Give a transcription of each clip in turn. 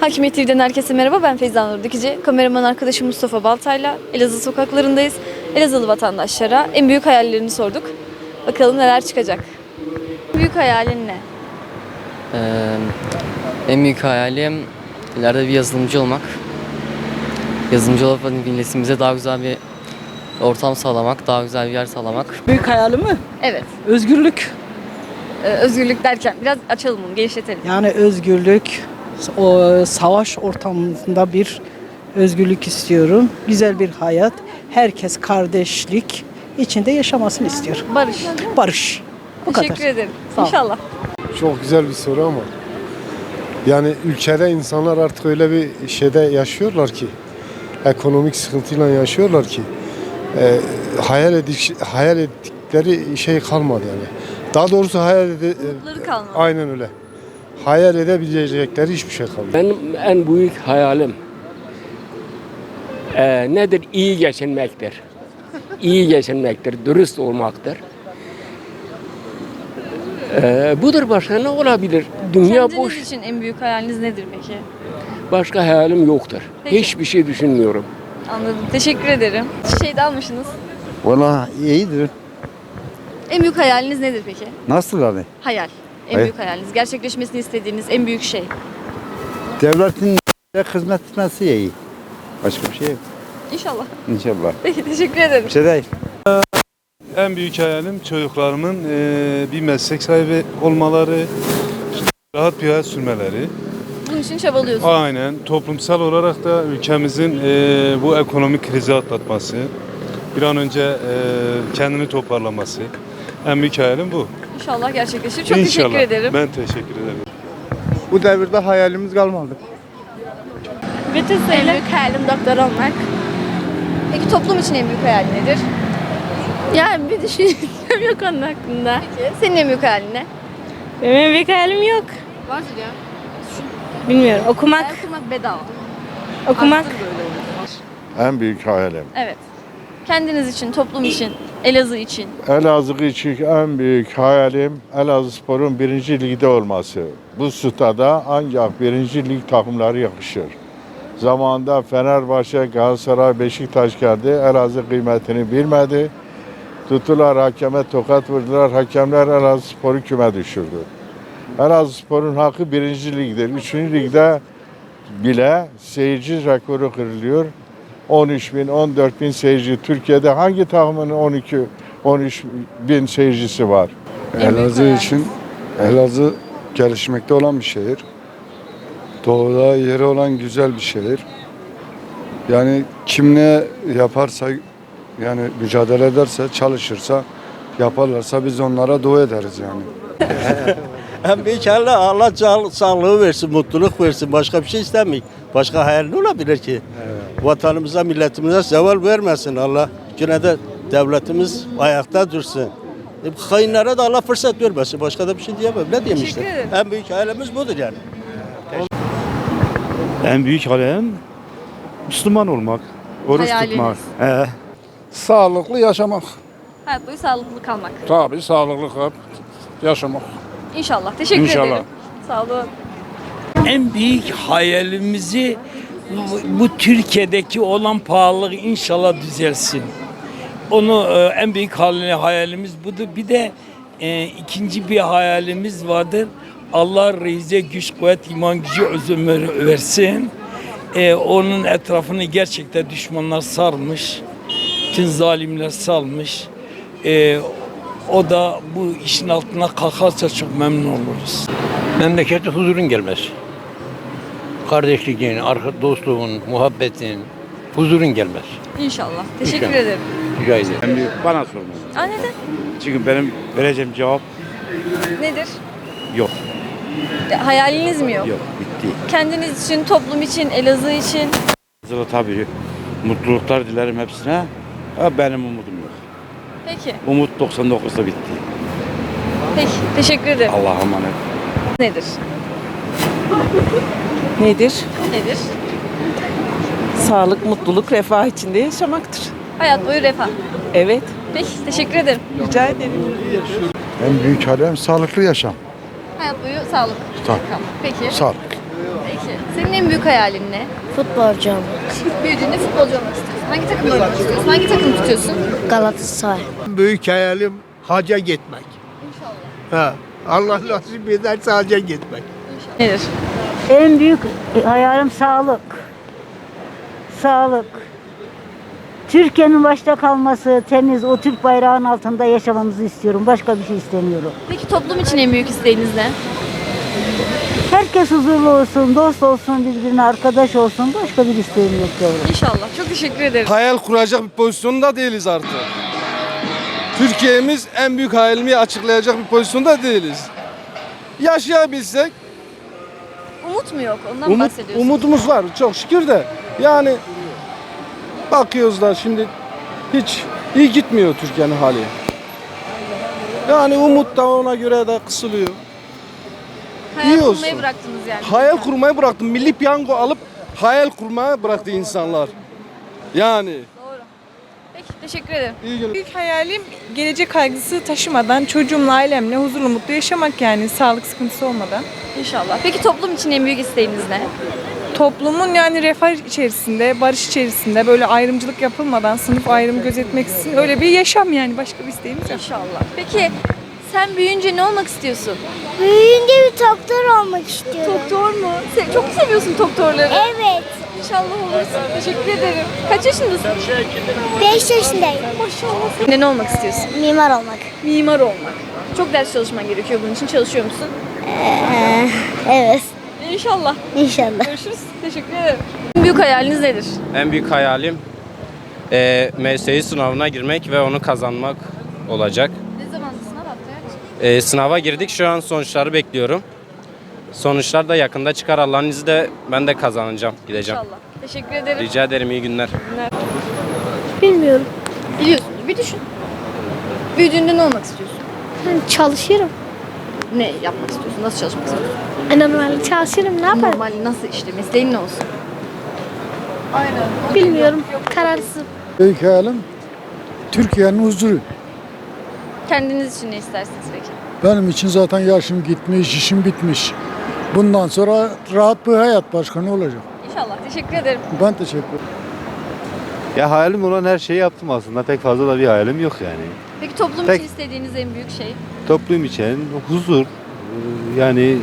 Hakimiyet TV'den herkese merhaba. Ben Feyza Nur Dikici. Kameraman arkadaşım Mustafa Baltay'la Elazığ sokaklarındayız. Elazığlı vatandaşlara en büyük hayallerini sorduk. Bakalım neler çıkacak. Büyük hayalin ne? Ee, en büyük hayalim ileride bir yazılımcı olmak. Yazılımcı olup hani milletimize daha güzel bir ortam sağlamak, daha güzel bir yer sağlamak. Büyük hayalim mi? Evet. Özgürlük. Ee, özgürlük derken biraz açalım bunu, genişletelim. Yani özgürlük, o savaş ortamında bir özgürlük istiyorum. Güzel bir hayat. Herkes kardeşlik içinde yaşamasını istiyor. Barış. Barış. Bu Teşekkür kadar. ederim. Sağ ol. İnşallah. Çok güzel bir soru ama yani ülkede insanlar artık öyle bir şeyde yaşıyorlar ki ekonomik sıkıntıyla yaşıyorlar ki e, hayal edik hayal ettikleri şey kalmadı yani. Daha doğrusu hayal Umutları kalmadı. aynen öyle. Hayal edebilecekleri hiçbir şey kalmadı. Benim en büyük hayalim eee, nedir? İyi geçinmektir. İyi geçinmektir, dürüst olmaktır. Eee, budur başka ne olabilir? Dünya Kendiniz boş. için en büyük hayaliniz nedir peki? Başka hayalim yoktur. Peki. Hiçbir şey düşünmüyorum. Anladım. Teşekkür ederim. Şey de almışsınız. Valla iyidir. En büyük hayaliniz nedir peki? Nasıl abi? Hayal. En Hayır. büyük hayaliniz. Gerçekleşmesini istediğiniz en büyük şey. Devletin hizmet etmesi iyi. Başka bir şey yok. İnşallah. İnşallah. Peki teşekkür ederim. Bir şey değil. En büyük hayalim çocuklarımın eee, bir meslek sahibi olmaları, rahat bir hayat sürmeleri. Bunun için çabalıyorsunuz. Aynen toplumsal olarak da ülkemizin eee, bu ekonomik krizi atlatması, bir an önce eee, kendini toparlaması. En büyük hayalim bu. İnşallah gerçekleşir. Çok İnşallah. teşekkür ederim. Ben teşekkür ederim. Bu devirde hayalimiz kalmadı. Bütün En büyük hayalim doktor olmak. Peki toplum için en büyük hayal nedir? Yani bir düşüncem yok onun hakkında. Peki senin en büyük hayalin ne? Benim en büyük hayalim yok. Vardır ya. Bilmiyorum. Okumak. Hayal kurmak bedava. Okumak. En büyük hayalim. Evet. Kendiniz için, toplum için, Elazığ için. Elazığ için en büyük hayalim Elazığ Spor'un birinci ligde olması. Bu stada ancak birinci lig takımları yakışır. Zamanında Fenerbahçe, Galatasaray, Beşiktaş geldi. Elazığ kıymetini bilmedi. Tuttular hakeme tokat vurdular. Hakemler Elazığ Spor'u küme düşürdü. Elazığ Spor'un hakkı birinci ligdir. Üçüncü ligde bile seyirci rekoru kırılıyor. 13 bin, 14 bin seyirci. Türkiye'de hangi takımın 12, 13 bin seyircisi var? Elazığ için Elazığ gelişmekte olan bir şehir. Doğuda yeri olan güzel bir şehir. Yani kim ne yaparsa yani mücadele ederse, çalışırsa, yaparlarsa biz onlara dua ederiz yani. En büyük hayal Allah sağ- sağlığı versin, mutluluk versin. Başka bir şey istemiyor. Başka hayal ne olabilir ki? Vatanımıza, milletimize zeval vermesin Allah. Yine de devletimiz ayakta dursun. E, hainlere de Allah fırsat vermesin. Başka da bir şey diyemem. Ne diyeyim işte. En büyük hayalimiz budur yani. En büyük hayalim Müslüman olmak, oruç Hayaliniz. tutmak. He. Sağlıklı yaşamak. Hayat boyu sağlıklı kalmak. Tabii sağlıklı yaşamak. İnşallah. Teşekkür İnşallah. ederim. Sağ olun. En büyük hayalimizi bu, bu Türkiye'deki olan pahalılık inşallah düzelsin. Onu e, en büyük hayalimiz budur. Bir de e, ikinci bir hayalimiz vardır. Allah reize güç, kuvvet, iman gücü, özümür versin. E, onun etrafını gerçekten düşmanlar sarmış. Tüm zalimler salmış. E, o da bu işin altına kalkarsa çok memnun oluruz. Memlekette huzurun gelmez. Kardeşliğin, dostluğun, muhabbetin, huzurun gelmez. İnşallah. Teşekkür İnşallah. ederim. Rica ederim. Büyük bana sormalı. Aa neden? Çünkü benim vereceğim cevap Nedir? Yok. E, Hayaliniz mi yok? yok, bitti. Kendiniz için, toplum için, Elazığ için. Zıla tabii mutluluklar dilerim hepsine. Ha, benim umudum yok. Peki. Umut 99'da bitti. Peki. Teşekkür ederim. Allah'a emanet. Nedir? Nedir? Nedir? Sağlık, mutluluk, refah içinde yaşamaktır. Hayat boyu refah. Evet. Peki. Teşekkür ederim. Rica ederim. En büyük hayalim sağlıklı yaşam. Hayat boyu sağlık. Tabii. Peki. Sağlık. Senin en büyük hayalin ne? Futbolcu olmak. Büyüdüğünde futbolcu olmak istiyorsun. Hangi takımda oynamak istiyorsun? Hangi takım tutuyorsun? Galatasaray. Büyük hayalim hacca gitmek. İnşallah. Ha. Allah nasip ederse hacca gitmek. Nedir? En büyük hayalim sağlık. Sağlık. Türkiye'nin başta kalması, temiz, o Türk bayrağının altında yaşamamızı istiyorum. Başka bir şey istemiyorum. Peki toplum için en büyük isteğiniz ne? Herkes huzurlu olsun, dost olsun, birbirine arkadaş olsun. Başka bir isteğim yok yavrum. İnşallah. Çok teşekkür ederim. hayal kuracak bir pozisyonda değiliz artık. Türkiye'miz en büyük hayalimi açıklayacak bir pozisyonda değiliz. Yaşayabilsek Umut mu yok? Ondan umut, bahsediyorsun? umudumuz var çok şükür de yani bakıyoruz da şimdi hiç iyi gitmiyor Türkiye'nin hali. Yani umut da ona göre de kısılıyor. Hayal iyi kurmayı olsun. bıraktınız yani. Hayal kurmayı bıraktım. Milli piyango alıp hayal kurmaya bıraktı insanlar. Yani Doğru. Peki teşekkür ederim. iyi günler. Büyük hayalim gelecek kaygısı taşımadan çocuğumla ailemle huzurlu mutlu yaşamak yani sağlık sıkıntısı olmadan. İnşallah. Peki toplum için en büyük isteğiniz ne? Toplumun yani refah içerisinde, barış içerisinde böyle ayrımcılık yapılmadan sınıf ayrımı gözetmeksizin öyle bir yaşam yani başka bir isteğimiz yok. İnşallah. Peki sen büyüyünce ne olmak istiyorsun? Büyüyünce bir doktor olmak istiyorum. Doktor mu? Sen çok mu seviyorsun doktorları? Evet. İnşallah olursun. Teşekkür ederim. Kaç yaşındasın? 5 yaşındayım. Maşallah. Ne, ne olmak istiyorsun? Mimar olmak. Mimar olmak. Çok ders çalışman gerekiyor bunun için. Çalışıyor musun? evet. İnşallah. İnşallah. Görüşürüz. Teşekkür ederim. En büyük hayaliniz nedir? En büyük hayalim eee MSI sınavına girmek ve onu kazanmak olacak. Eee, sınava girdik şu an sonuçları bekliyorum. Sonuçlar da yakında çıkar Allah'ın izniyle ben de kazanacağım gideceğim. İnşallah. Teşekkür ederim. Rica ederim iyi günler. Bilmiyorum. Biliyorsun. Bir düşün. Büyüdüğünde ne olmak istiyorsun? Çalışırım. Ne yapmak istiyorsun? Nasıl çalışmak istiyorsun? Normal çalışırım. Ne yaparım? Normal nasıl işte? Mesleğin ne olsun? Aynen. Bilmiyorum. Kararsız. Büyük hayalim Türkiye'nin huzuru. Kendiniz için ne istersiniz peki? Benim için zaten yaşım gitmiş, işim bitmiş. Bundan sonra rahat bir hayat başka ne olacak? İnşallah. Teşekkür ederim. Ben teşekkür ederim. Ya hayalim olan her şeyi yaptım aslında. Pek fazla da bir hayalim yok yani. Peki toplum Tek- için istediğiniz en büyük şey? Toplum için huzur, yani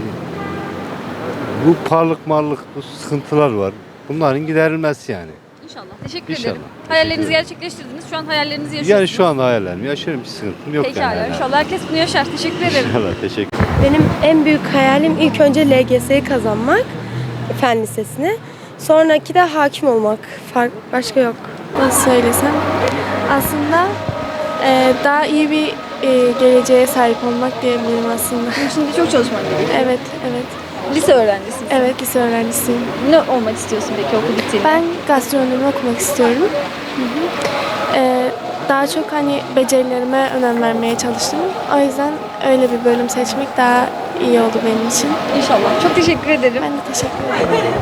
bu parlık marlık bu sıkıntılar var. Bunların giderilmesi yani. İnşallah. Teşekkür İnşallah. ederim. Hayallerinizi gerçekleştirdiniz. Şu an hayallerinizi yaşıyorsunuz. Yani şu anda hayallerim yaşıyorum bir sıkıntım yok Pekala. yani. İnşallah herkes bunu yaşar. Teşekkür ederim. İnşallah teşekkür Benim en büyük hayalim ilk önce LGS'yi kazanmak. Fen lisesini. Sonraki de hakim olmak. Fark, başka yok. Nasıl söylesem? Aslında e, daha iyi bir e, geleceğe sahip olmak diyebilirim aslında. De çok çalışman gerekiyor. Evet, evet. Lise öğrencisin. Evet, lise öğrencisiyim. Ne olmak istiyorsun peki okul bittiğinde? Ben gastronomi okumak istiyorum. Ee, daha çok hani becerilerime önem vermeye çalıştım. O yüzden öyle bir bölüm seçmek daha iyi oldu benim için. İnşallah. Çok teşekkür ederim. Ben de teşekkür ederim.